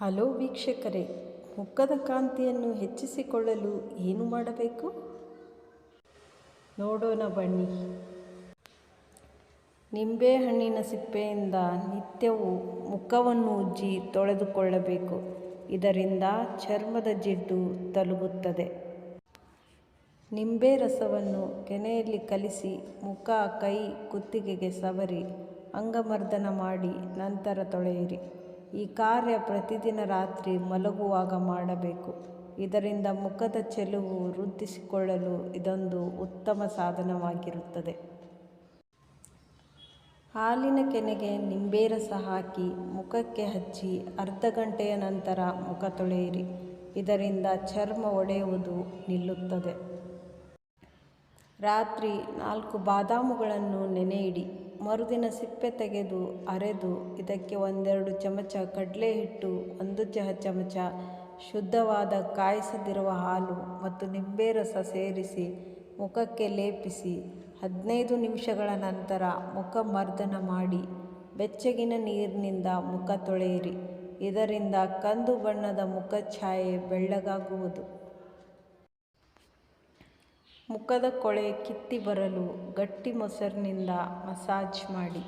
Hello ವೀಕ್ಷಕರೇ, ಮುಖದ ಕಾಂತಿಯನ್ನು ಹೆಚ್ಚಿಸಿಕೊಳ್ಳಲು ಏನು ಮಾಡಬೇಕು? ನೋಡೋಣ ಬನ್ನಿ. ನಿಂಬೆಹಣ್ಣಿನ ಸಿಪ್ಪೆಯಿಂದ ನಿತ್ಯವೂ ಮುಖವನ್ನು ಉಜ್ಜಿ ತೊಳೆದುಕೊಳ್ಳಬೇಕು. ಇದರಿಂದ ಚರ್ಮದ ಜಿಡ್ಡು ತಲುಗುತ್ತದೆ ನಿಂಬೆ ರಸವನ್ನು ಕೆನೆಯಲ್ಲಿ ಕಲಿಸಿ ಮುಖ, ಕೈ, ಕುತ್ತಿಗೆಗೆ ಸವರಿ, ಅಂಗಮರ್ದನ ಮಾಡಿ ನಂತರ ತೊಳೆಯಿರಿ. ಈ ಕಾರ್ಯ ಪ್ರತಿದಿನ ರಾತ್ರಿ ಮಲಗುವಾಗ ಮಾಡಬೇಕು. ಇದರಿಂದ ಮುಖದ ಚೆಲುವು ವೃದ್ಧಿಸಿಕೊಳ್ಳಲು ಇದೊಂದು ಉತ್ತಮ ಸಾಧನವಾಗಿರುತ್ತದೆ. ಹಾಲಿನ ಕೆನೆಗೆ ನಿಂಬೆ ರಸ ಹಾಕಿ ಮುಖಕ್ಕೆ ಹಚ್ಚಿ ಅರ್ಧ ಗಂಟೆಯ ನಂತರ ಮುಖ ತೊಳೆಯಿರಿ. ಇದರಿಂದ ಚರ್ಮ ಒಡೆಯುವುದು ನಿಲ್ಲುತ್ತದೆ. ರಾತ್ರಿ ನಾಲ್ಕು ಬಾದಾಮುಗಳನ್ನು ನೆನೆಯಿಡಿ. ಮರುದಿನ ಸಿಪ್ಪೆ ತೆಗೆದು ಅರೆದು ಇದಕ್ಕೆ ಒಂದೆರಡು ಚಮಚ ಕಡಲೆ ಹಿಟ್ಟು ಒಂದು ಚಹ ಚಮಚ ಶುದ್ಧವಾದ ಕಾಯಿಸದಿರುವ ಹಾಲು ಮತ್ತು ನಿಂಬೆ ರಸ ಸೇರಿಸಿ ಮುಖಕ್ಕೆ ಲೇಪಿಸಿ ಹದಿನೈದು ನಿಮಿಷಗಳ ನಂತರ ಮುಖ ಮರ್ದನ ಮಾಡಿ ಬೆಚ್ಚಗಿನ ನೀರಿನಿಂದ ಮುಖ ತೊಳೆಯಿರಿ. ಇದರಿಂದ ಕಂದು ಬಣ್ಣದ ಮುಖ ಛಾಯೆ ಬೆಳ್ಳಗಾಗುವುದು. ಮುಖದ ಕೊಳೆ ಕಿತ್ತಿ ಬರಲು ಗಟ್ಟಿ ಮೊಸರಿನಿಂದ ಮಸಾಜ್ ಮಾಡಿ.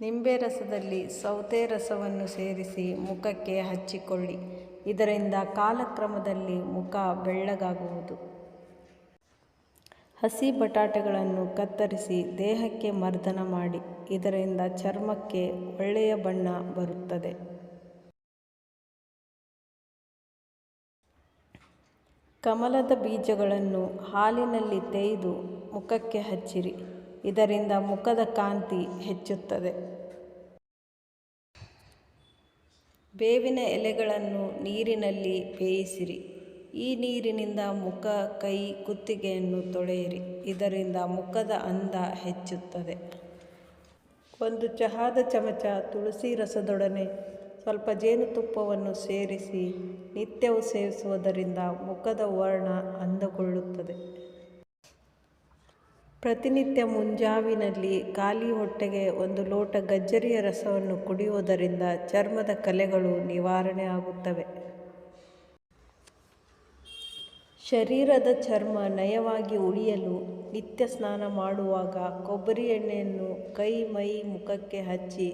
ನಿಂಬೆ ರಸದಲ್ಲಿ ಸೌತೆ ರಸವನ್ನು ಸೇರಿಸಿ ಮುಖಕ್ಕೆ ಹಚ್ಚಿಕೊಳ್ಳಿ. ಇದರಿಂದ ಕಾಲಕ್ರಮದಲ್ಲಿ ಮುಖ ಬೆಳ್ಳಗಾಗುವುದು. ಹಸಿ ಬಟಾಟೆಗಳನ್ನು ಕತ್ತರಿಸಿ ದೇಹಕ್ಕೆ ಮರ್ದನ ಮಾಡಿ. ಇದರಿಂದ ಚರ್ಮಕ್ಕೆ ಒಳ್ಳೆಯ ಬಣ್ಣ ಬರುತ್ತದೆ. ಕಮಲದ ಬೀಜಗಳನ್ನು ಹಾಲಿನಲ್ಲಿ ತೆಯ್ದು ಮುಖಕ್ಕೆ ಹಚ್ಚಿರಿ. ಇದರಿಂದ ಮುಖದ ಕಾಂತಿ ಹೆಚ್ಚುತ್ತದೆ. ಬೇವಿನ ಎಲೆಗಳನ್ನು ನೀರಿನಲ್ಲಿ ಬೇಯಿಸಿರಿ. ಈ ನೀರಿನಿಂದ ಮುಖ, ಕೈ, ಕುತ್ತಿಗೆಯನ್ನು ತೊಳೆಯಿರಿ. ಇದರಿಂದ ಮುಖದ ಅಂದ ಹೆಚ್ಚುತ್ತದೆ. ಒಂದು ಚಹಾದ ಚಮಚ ತುಳಸಿ ರಸದೊಡನೆ ಸ್ವಲ್ಪ ಜೇನುತುಪ್ಪವನ್ನು ಸೇರಿಸಿ ನಿತ್ಯವೂ ಸೇವಿಸುವುದರಿಂದ ಮುಖದ ವರ್ಣ ಅಂದಗೊಳ್ಳುತ್ತದೆ ಪ್ರತಿನಿತ್ಯ ಮುಂಜಾವಿನಲ್ಲಿ ಖಾಲಿ ಹೊಟ್ಟೆಗೆ ಒಂದು ಲೋಟ ಗಜ್ಜರಿಯ ರಸವನ್ನು ಕುಡಿಯುವುದರಿಂದ ಚರ್ಮದ ಕಲೆಗಳು ನಿವಾರಣೆ ಆಗುತ್ತವೆ. ಶರೀರದ ಚರ್ಮ ನಯವಾಗಿ ಉಳಿಯಲು ನಿತ್ಯ ಸ್ನಾನ ಮಾಡುವಾಗ ಕೊಬ್ಬರಿ ಎಣ್ಣೆಯನ್ನು ಕೈ, ಮೈ ಮುಖಕ್ಕೆ ಹಚ್ಚಿ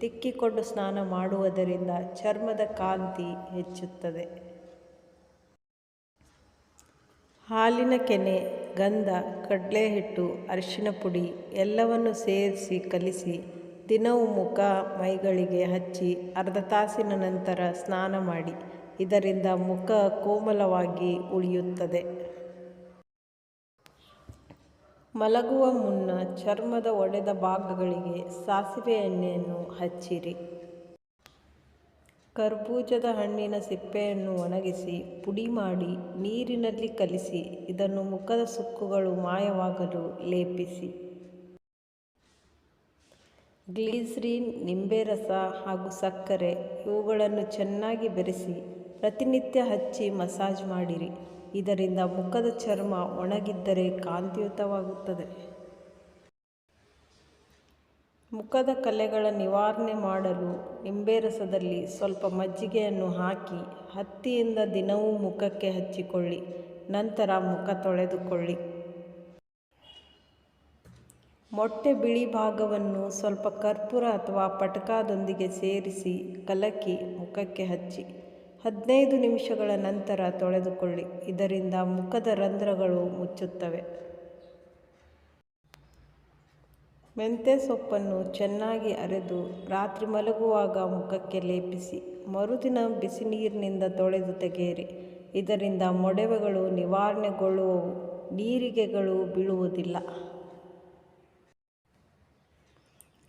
ತಿಕ್ಕಿಕೊಂಡು ಸ್ನಾನ ಮಾಡುವುದರಿಂದ ಚರ್ಮದ ಕಾಂತಿ ಹೆಚ್ಚುತ್ತದೆ. ಹಾಲಿನ ಕೆನೆ, ಗಂಧ ಕಡಲೆ ಹಿಟ್ಟು ಅರಿಶಿನ ಪುಡಿ ಎಲ್ಲವನ್ನು ಸೇರಿಸಿ ಕಲಿಸಿ ದಿನವೂ ಮುಖ, ಮೈಗಳಿಗೆ ಹಚ್ಚಿ ಅರ್ಧ ತಾಸಿನ ನಂತರ ಸ್ನಾನ ಮಾಡಿ ಇದರಿಂದ ಮುಖ ಕೋಮಲವಾಗಿ ಉಳಿಯುತ್ತದೆ. ಮಲಗುವ ಮುನ್ನ ಚರ್ಮದ ಒಡೆದ ಭಾಗಗಳಿಗೆ ಸಾಸಿವೆ ಎಣ್ಣೆಯನ್ನು ಹಚ್ಚಿರಿ. ಕರ್ಬೂಜದ ಹಣ್ಣಿನ ಸಿಪ್ಪೆಯನ್ನು ಒಣಗಿಸಿ ಪುಡಿ ಮಾಡಿ ನೀರಿನಲ್ಲಿ ಕಲಿಸಿ ಇದನ್ನು ಮುಖದ ಸುಕ್ಕುಗಳು ಮಾಯವಾಗಲು ಲೇಪಿಸಿ. ಗ್ಲೀಸ್ರೀನ್ ನಿಂಬೆ ರಸ ಹಾಗೂ ಸಕ್ಕರೆ ಇವುಗಳನ್ನು ಚೆನ್ನಾಗಿ ಬೆರೆಸಿ ಪ್ರತಿನಿತ್ಯ ಹಚ್ಚಿ ಮಸಾಜ್ ಮಾಡಿರಿ. ಇದರಿಂದ ಮುಖದ ಚರ್ಮ ಒಣಗಿದ್ದರೆ ಕಾಂತಿಯುತವಾಗುತ್ತದೆ. ಮುಖದ ಕಲೆಗಳ ನಿವಾರಣೆ ಮಾಡಲು ನಿಂಬೆ ರಸದಲ್ಲಿ ಸ್ವಲ್ಪ ಮಜ್ಜಿಗೆಯನ್ನು ಹಾಕಿ ಹತ್ತಿಯಿಂದ ದಿನವೂ ಮುಖಕ್ಕೆ ಹಚ್ಚಿಕೊಳ್ಳಿ, ನಂತರ ಮುಖ ತೊಳೆದುಕೊಳ್ಳಿ. ಮೊಟ್ಟೆ ಬಿಳಿ ಭಾಗವನ್ನು ಸ್ವಲ್ಪ ಕರ್ಪೂರ ಅಥವಾ ಪಟಕಾದೊಂದಿಗೆ ಸೇರಿಸಿ ಕಲಕಿ ಮುಖಕ್ಕೆ ಹಚ್ಚಿ. ಹದಿನೈದು ನಿಮಿಷಗಳ ನಂತರ ತೊಳೆದುಕೊಳ್ಳಿ. ಇದರಿಂದ ಮುಖದ ರಂಧ್ರಗಳು ಮುಚ್ಚುತ್ತವೆ. ಮೆಂತ್ಯ ಸೊಪ್ಪನ್ನು ಚೆನ್ನಾಗಿ ಅರೆದು ರಾತ್ರಿ ಮಲಗುವಾಗ ಮುಖಕ್ಕೆ ಲೇಪಿಸಿ, ಮರುದಿನ ಬಿಸಿ ನೀರಿನಿಂದ ತೊಳೆದು ತೆಗೆಯಿರಿ. ಇದರಿಂದ ಮೊಡವೆಗಳು ನಿವಾರಣೆಗೊಳ್ಳುವವು, ನೀರಿಗೆಗಳು ಬೀಳುವುದಿಲ್ಲ.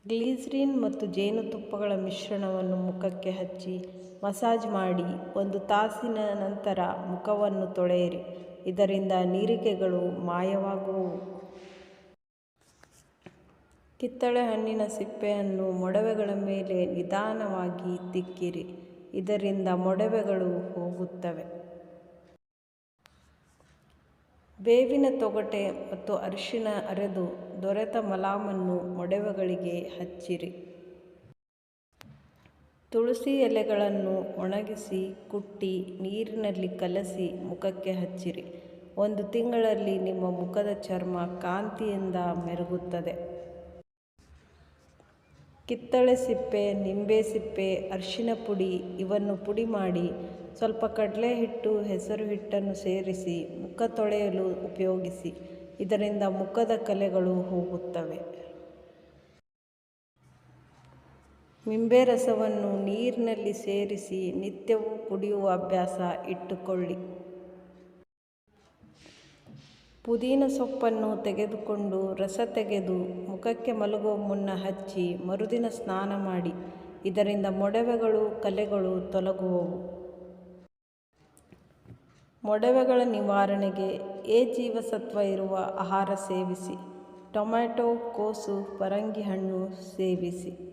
ಗ್ಲೀಸರಿನ್ ಮತ್ತು ಜೇನುತುಪ್ಪಗಳ ಮಿಶ್ರಣವನ್ನು ಮುಖಕ್ಕೆ ಹಚ್ಚಿ ಮಸಾಜ್ ಮಾಡಿ ಒಂದು ತಾಸಿನ ನಂತರ ಮುಖವನ್ನು ತೊಳೆಯಿರಿ. ಇದರಿಂದ ನೀರಿಕೆಗಳು ಮಾಯವಾಗುವು. ಕಿತ್ತಳೆ ಹಣ್ಣಿನ ಸಿಪ್ಪೆಯನ್ನು ಮೊಡವೆಗಳ ಮೇಲೆ ನಿಧಾನವಾಗಿ ತಿಕ್ಕಿರಿ. ಇದರಿಂದ ಮೊಡವೆಗಳು ಹೋಗುತ್ತವೆ. ಬೇವಿನ ತೊಗಟೆ ಮತ್ತು ಅರಿಶಿನ ಅರೆದು ದೊರೆತ ಮಲಾಮನ್ನು ಮೊಡವೆಗಳಿಗೆ ಹಚ್ಚಿರಿ. ತುಳಸಿ ಎಲೆಗಳನ್ನು ಒಣಗಿಸಿ ಕುಟ್ಟಿ ನೀರಿನಲ್ಲಿ ಕಲಸಿ ಮುಖಕ್ಕೆ ಹಚ್ಚಿರಿ. ಒಂದು ತಿಂಗಳಲ್ಲಿ ನಿಮ್ಮ ಮುಖದ ಚರ್ಮ ಕಾಂತಿಯಿಂದ ಮೆರುಗುತ್ತದೆ. ಕಿತ್ತಳೆ ಸಿಪ್ಪೆ, ನಿಂಬೆ ಸಿಪ್ಪೆ, ಅರಿಶಿನ ಪುಡಿ ಇವನ್ನು ಪುಡಿ ಮಾಡಿ ಸ್ವಲ್ಪ ಕಡಲೆ ಹಿಟ್ಟು, ಹೆಸರು ಹಿಟ್ಟನ್ನು ಸೇರಿಸಿ ಮುಖ ತೊಳೆಯಲು ಉಪಯೋಗಿಸಿ. ಇದರಿಂದ ಮುಖದ ಕಲೆಗಳು ಹೋಗುತ್ತವೆ. ನಿಂಬೆ ರಸವನ್ನು ನೀರಿನಲ್ಲಿ ಸೇರಿಸಿ ನಿತ್ಯವೂ ಕುಡಿಯುವ ಅಭ್ಯಾಸ ಇಟ್ಟುಕೊಳ್ಳಿ. ಪುದೀನ ಸೊಪ್ಪನ್ನು ತೆಗೆದುಕೊಂಡು ರಸ ತೆಗೆದು ಮುಖಕ್ಕೆ ಮಲಗುವ ಮುನ್ನ ಹಚ್ಚಿ ಮರುದಿನ ಸ್ನಾನ ಮಾಡಿ. ಇದರಿಂದ ಮೊಡವೆಗಳು, ಕಲೆಗಳು ತೊಲಗುವವು. ಮೊಡವೆಗಳ ನಿವಾರಣೆಗೆ ಎ ಜೀವಸತ್ವ ಇರುವ ಆಹಾರ ಸೇವಿಸಿ. ಟೊಮ್ಯಾಟೊ, ಕೋಸು, ಪರಂಗಿ ಹಣ್ಣು ಸೇವಿಸಿ.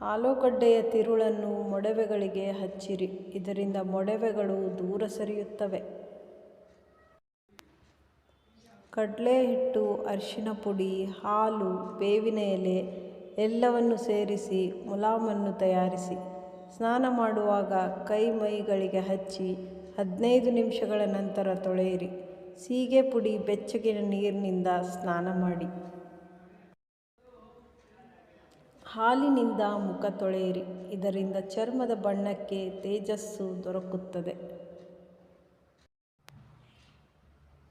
ಆಲೂಗಡ್ಡೆಯ ತಿರುಳನ್ನು ಮೊಡವೆಗಳಿಗೆ ಹಚ್ಚಿರಿ. ಇದರಿಂದ ಮೊಡವೆಗಳು ದೂರ ಸರಿಯುತ್ತವೆ. ಕಡಲೆ ಹಿಟ್ಟು ಅರಿಶಿನ ಪುಡಿ, ಹಾಲು, ಬೇವಿನ ಎಲೆ ಎಲ್ಲವನ್ನು ಸೇರಿಸಿ ಮುಲಾಮನ್ನು ತಯಾರಿಸಿ. ಸ್ನಾನ ಮಾಡುವಾಗ ಕೈ ಮೈಗಳಿಗೆ ಹಚ್ಚಿ ಹದಿನೈದು ನಿಮಿಷಗಳ ನಂತರ ತೊಳೆಯಿರಿ. ಸೀಗೆ ಪುಡಿ ಬೆಚ್ಚಗಿನ ನೀರಿನಿಂದ ಸ್ನಾನ ಮಾಡಿ. ಹಾಲಿನಿಂದ ಮುಖ ತೊಳೆಯಿರಿ. ಇದರಿಂದ ಚರ್ಮದ ಬಣ್ಣಕ್ಕೆ ತೇಜಸ್ಸು ದೊರಕುತ್ತದೆ.